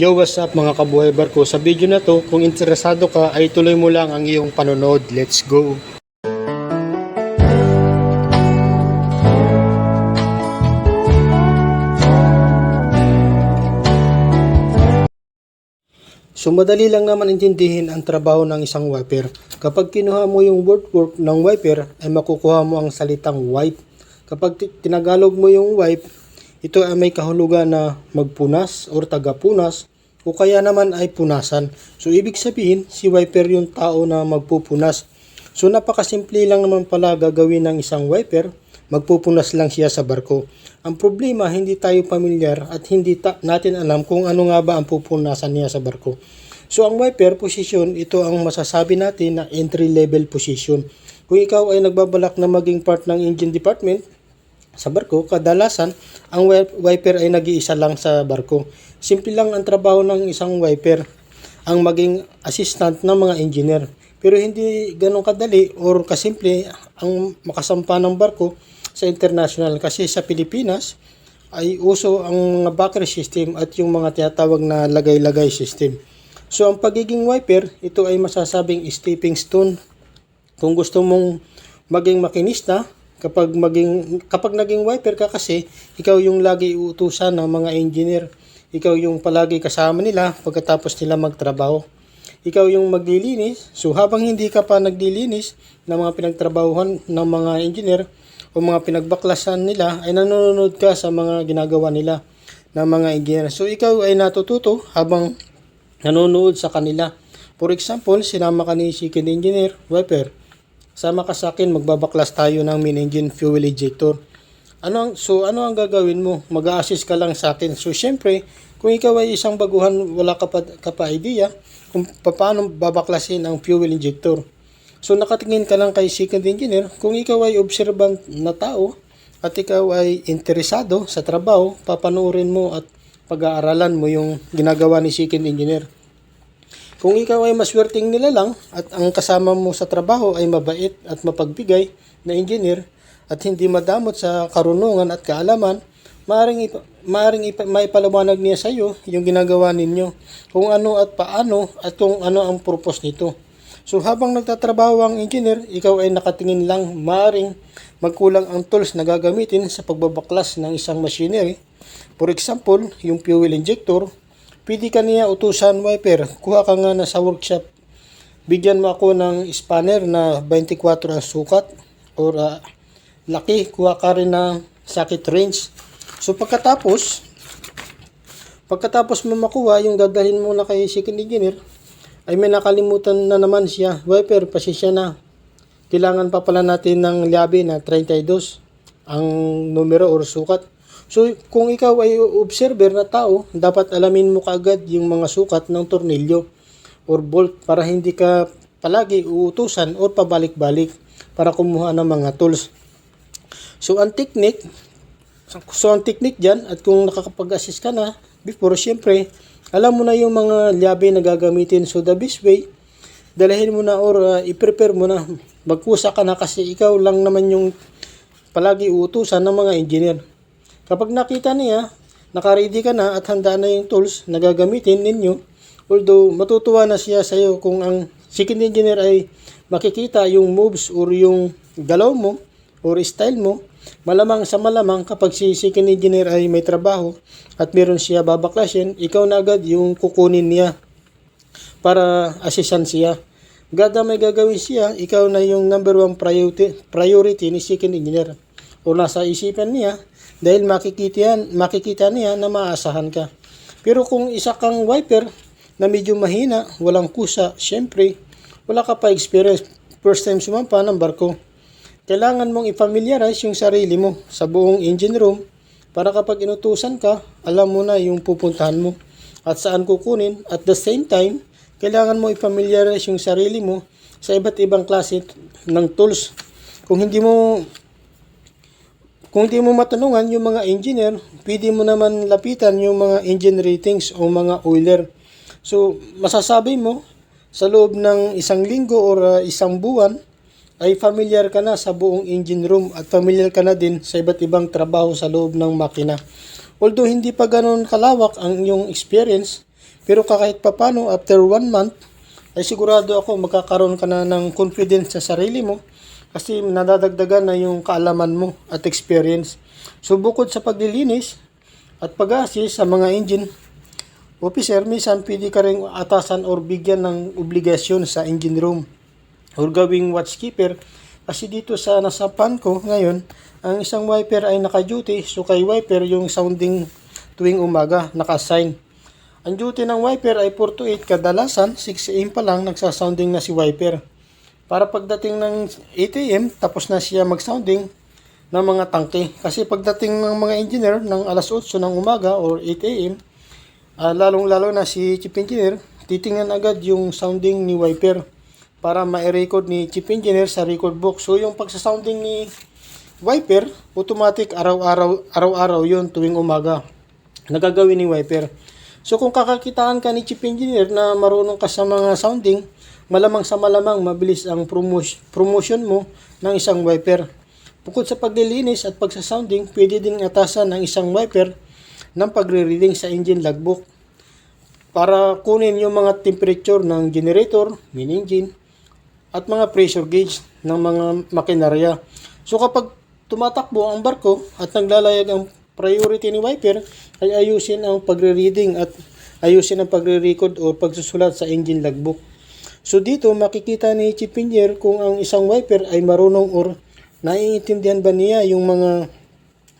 Yo, what's up mga kabuhay barko? Sa video na to, kung interesado ka ay tuloy mo lang ang iyong panonood. Let's go! So madali lang naman intindihin ang trabaho ng isang wiper. Kapag kinuha mo yung word work ng wiper, ay makukuha mo ang salitang wipe. Kapag ti- tinagalog mo yung wipe, ito ay may kahulugan na magpunas or tagapunas o kaya naman ay punasan. So ibig sabihin, si wiper yung tao na magpupunas. So napakasimple lang naman pala gagawin ng isang wiper, magpupunas lang siya sa barko. Ang problema, hindi tayo pamilyar at hindi ta- natin alam kung ano nga ba ang pupunasan niya sa barko. So ang wiper position, ito ang masasabi natin na entry level position. Kung ikaw ay nagbabalak na maging part ng engine department, sa barko, kadalasan ang wi- wiper ay nag-iisa lang sa barko. Simple lang ang trabaho ng isang wiper, ang maging assistant ng mga engineer. Pero hindi ganun kadali or kasimple ang makasampa ng barko sa international kasi sa Pilipinas ay uso ang mga backer system at yung mga tinatawag na lagay-lagay system. So ang pagiging wiper, ito ay masasabing stepping stone kung gusto mong maging makinista, kapag maging kapag naging wiper ka kasi ikaw yung lagi uutusan ng mga engineer. Ikaw yung palagi kasama nila pagkatapos nila magtrabaho. Ikaw yung maglilinis. So habang hindi ka pa naglilinis ng mga pinagtrabahuhan ng mga engineer o mga pinagbaklasan nila ay nanonood ka sa mga ginagawa nila ng mga engineer. So ikaw ay natututo habang nanonood sa kanila. For example, sinama ka ni second engineer, wiper. Sama ka sa akin, magbabaklas tayo ng main engine fuel injector. Ano ang, so ano ang gagawin mo? Mag-a-assist ka lang sa akin. So syempre, kung ikaw ay isang baguhan, wala ka pa, ka pa idea kung paano babaklasin ang fuel injector. So nakatingin ka lang kay second engineer, kung ikaw ay observant na tao at ikaw ay interesado sa trabaho, papanoorin mo at pag-aaralan mo yung ginagawa ni second engineer. Kung ikaw ay maswerteng nila lang at ang kasama mo sa trabaho ay mabait at mapagbigay na engineer at hindi madamot sa karunungan at kaalaman, maaring, ipa, maaring ipa, maipalawanag niya sa iyo yung ginagawa ninyo, kung ano at paano at kung ano ang purpose nito. So habang nagtatrabaho ang engineer, ikaw ay nakatingin lang, maaring magkulang ang tools na gagamitin sa pagbabaklas ng isang machinery. For example, yung fuel injector, pwede ka niya utusan wiper. Kuha ka nga na sa workshop. Bigyan mo ako ng spanner na 24 ang sukat or ah, laki. Kuha ka rin ng socket range. So pagkatapos, pagkatapos mo makuha yung dadalhin mo na kay second engineer, ay may nakalimutan na naman siya. Wiper, pasisya na. Kailangan pa pala natin ng liabi na 32 ang numero or sukat. So, kung ikaw ay observer na tao, dapat alamin mo kaagad yung mga sukat ng tornilyo or bolt para hindi ka palagi uutusan or pabalik-balik para kumuha ng mga tools. So, ang technique, so ang technique dyan, at kung nakakapag-assist ka na, before, syempre, alam mo na yung mga liabe na gagamitin. So, the best way, dalahin mo na or uh, i-prepare mo na. Magkusa ka na kasi ikaw lang naman yung palagi uutusan ng mga engineer. Kapag nakita niya, nakaready ka na at handa na yung tools na gagamitin ninyo, although matutuwa na siya sa iyo kung ang second engineer ay makikita yung moves or yung galaw mo or style mo, malamang sa malamang kapag si second engineer ay may trabaho at meron siya babaklasin, ikaw na agad yung kukunin niya para assistan siya. Gada may gagawin siya, ikaw na yung number one priority, priority ni second engineer. O nasa isipan niya, dahil makikita, yan, makikita niya na maasahan ka. Pero kung isa kang wiper na medyo mahina, walang kusa, syempre, wala ka pa experience. First time sumampa ng barko. Kailangan mong i-familiarize yung sarili mo sa buong engine room para kapag inutusan ka, alam mo na yung pupuntahan mo at saan kukunin. At the same time, kailangan mo i-familiarize yung sarili mo sa iba't ibang klase ng tools. Kung hindi mo kung hindi mo matanungan yung mga engineer, pwede mo naman lapitan yung mga engine ratings o mga oiler. So, masasabi mo, sa loob ng isang linggo or uh, isang buwan, ay familiar ka na sa buong engine room at familiar ka na din sa iba't ibang trabaho sa loob ng makina. Although hindi pa ganoon kalawak ang iyong experience, Pero kahit papano, after one month, ay sigurado ako magkakaroon ka na ng confidence sa sarili mo kasi nadadagdagan na yung kaalaman mo at experience. So bukod sa paglilinis at pag-assist sa mga engine officer, minsan pwede ka rin atasan or bigyan ng obligasyon sa engine room or gawing watchkeeper kasi dito sa nasa pan ko ngayon, ang isang wiper ay naka-duty so kay wiper yung sounding tuwing umaga naka-assign. Ang duty ng wiper ay 4 to 8 kadalasan 6 am pa lang nagsasounding na si wiper. Para pagdating ng 8 am tapos na siya mag-sounding ng mga tangke. Kasi pagdating ng mga engineer ng alas 8 ng umaga or 8 am, ah, lalong-lalo na si chief engineer, titingnan agad yung sounding ni wiper para ma-record ni chief engineer sa record book. So yung pagsasounding ni wiper, automatic araw-araw araw-araw 'yon tuwing umaga. Nagagawin ni wiper. So kung kakakitaan ka ni chief engineer na marunong ka sa mga sounding, malamang sa malamang mabilis ang promotion, mo ng isang wiper. Bukod sa paglilinis at pagsasounding, pwede din atasan ng isang wiper ng pagre-reading sa engine logbook para kunin yung mga temperature ng generator, main engine, at mga pressure gauge ng mga makinarya. So kapag tumatakbo ang barko at naglalayag ang priority ni wiper, ay ayusin ang pagre-reading at ayusin ang pagre-record o pagsusulat sa engine logbook. So dito makikita ni Chief Engineer kung ang isang wiper ay marunong or naiintindihan ba niya yung mga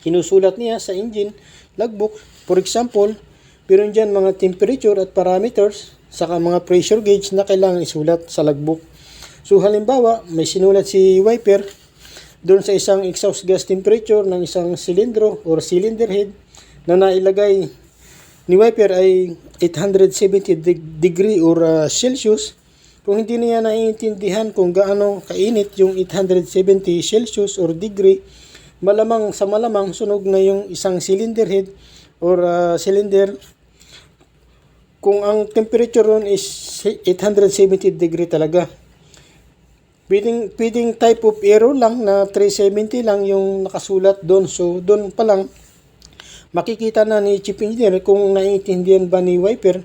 sinusulat niya sa engine logbook. For example, meron dyan mga temperature at parameters saka mga pressure gauge na kailangan isulat sa logbook. So halimbawa, may sinulat si wiper doon sa isang exhaust gas temperature ng isang silindro or cylinder head na nailagay ni wiper ay 870 deg- degree or uh, Celsius. Kung hindi niya naiintindihan kung gaano kainit yung 870 Celsius or degree, malamang sa malamang sunog na yung isang cylinder head or uh, cylinder kung ang temperature ron is 870 degree talaga. Pwedeng, pwedeng type of error lang na 370 lang yung nakasulat doon. So, doon pa lang, makikita na ni Chief Engineer kung naiintindihan ba ni Wiper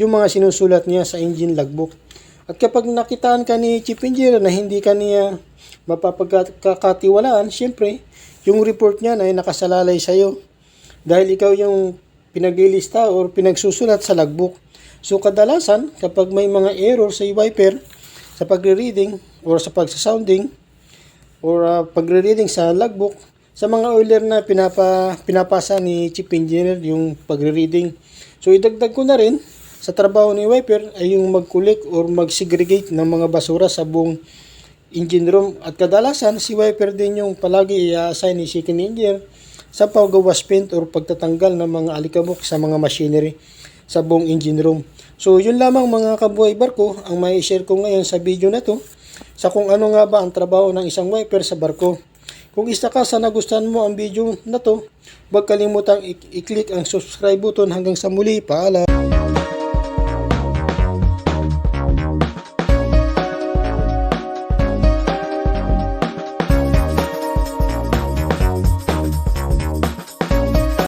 yung mga sinusulat niya sa engine logbook. At kapag nakitaan ka ni Chief Engineer na hindi ka niya mapapagkakatiwalaan, syempre, yung report niya ay nakasalalay sa iyo. Dahil ikaw yung pinaglilista or pinagsusulat sa logbook. So kadalasan, kapag may mga error sa wiper, sa pagre-reading or sa pagsasounding or uh, pagre-reading sa logbook, sa mga oiler na pinapa, pinapasa ni Chief Engineer yung pagre-reading. So idagdag ko na rin sa trabaho ni Wiper ay yung mag-collect or mag-segregate ng mga basura sa buong engine room. At kadalasan si Wiper din yung palagi i-assign ni Chicken Engineer sa paggawas paint or pagtatanggal ng mga alikabok sa mga machinery sa buong engine room. So yun lamang mga kabuhay barko ang may share ko ngayon sa video na to sa kung ano nga ba ang trabaho ng isang wiper sa barko. Kung isa ka sa nagustuhan mo ang video na to, huwag kalimutang i-click ang subscribe button hanggang sa muli. Paalam!